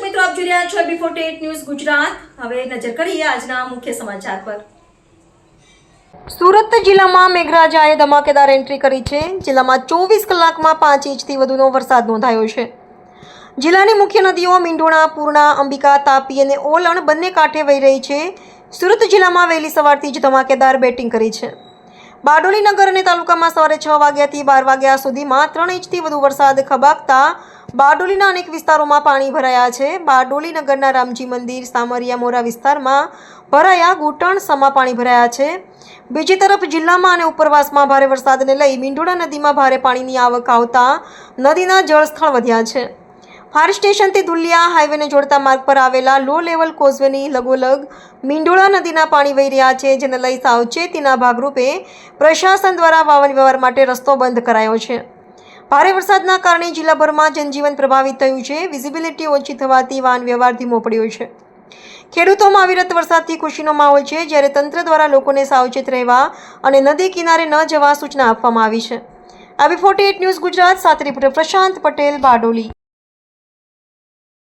છો before TET news Gujarat. હવે નજર કરીએ આજના મુખ્ય સમાચાર પર. સુરત જિલ્લામાં મેઘરાજાએ ધમાકેદાર એન્ટ્રી કરી છે. જિલ્લામાં ચોવીસ કલાકમાં પાંચ ઇંચથી વધુનો વરસાદ નોંધાયો છે. જિલ્લાની મુખ્ય નદીઓ મીંઢોણા પૂર્ણા, અંબિકા, તાપી અને ઓલણ બંને કાંઠે વહી રહી છે. સુરત જિલ્લામાં વહેલી સવારથી જ ધમાકેદાર બેટિંગ કરી છે. બારડોલી નગર અને તાલુકામાં સવારે છ વાગ્યાથી બાર વાગ્યા સુધીમાં ત્રણ ઇંચથી વધુ વરસાદ ખબાકતા બારડોલીના અનેક વિસ્તારોમાં પાણી ભરાયા છે. બારડોલી નગરના રામજી મંદિર, સામરિયા મોરા વિસ્તારમાં ભરાયા ઘૂંટણ સમા પાણી ભરાયા છે. બીજી તરફ જિલ્લામાં અને ઉપરવાસમાં ભારે વરસાદને લઈ મીંઢોળા નદીમાં ભારે પાણીની આવક આવતા નદીના જળસ્થળ વધ્યા છે. ફાયર સ્ટેશનથી ધુલિયા હાઈવેને જોડતા માર્ગ પર આવેલા લો લેવલ કોઝવેની લગોલગ મીંઢોળા નદીના પાણી વહી રહ્યા છે, જેને લઈ સાવચેતીના ભાગરૂપે પ્રશાસન દ્વારા વાહન વ્યવહાર માટે રસ્તો બંધ કરાયો છે. ભારે વરસાદના કારણે જિલ્લાભરમાં જનજીવન પ્રભાવિત થયું છે, વિઝિબિલિટી ઓછી થવાથી વાહન વ્યવહાર ધીમો પડ્યો છે. ખેડૂતોમાં અવિરત વરસાદથી ખુશીનો માહોલ છે, જ્યારે તંત્ર દ્વારા લોકોને સાવચેત રહેવા અને નદી કિનારે ન જવા સૂચના આપવામાં આવી છે. આવી ફોર્ટી ન્યૂઝ ગુજરાત સાથે રિપોર્ટર પ્રશાંત પટેલ, બારડોલી.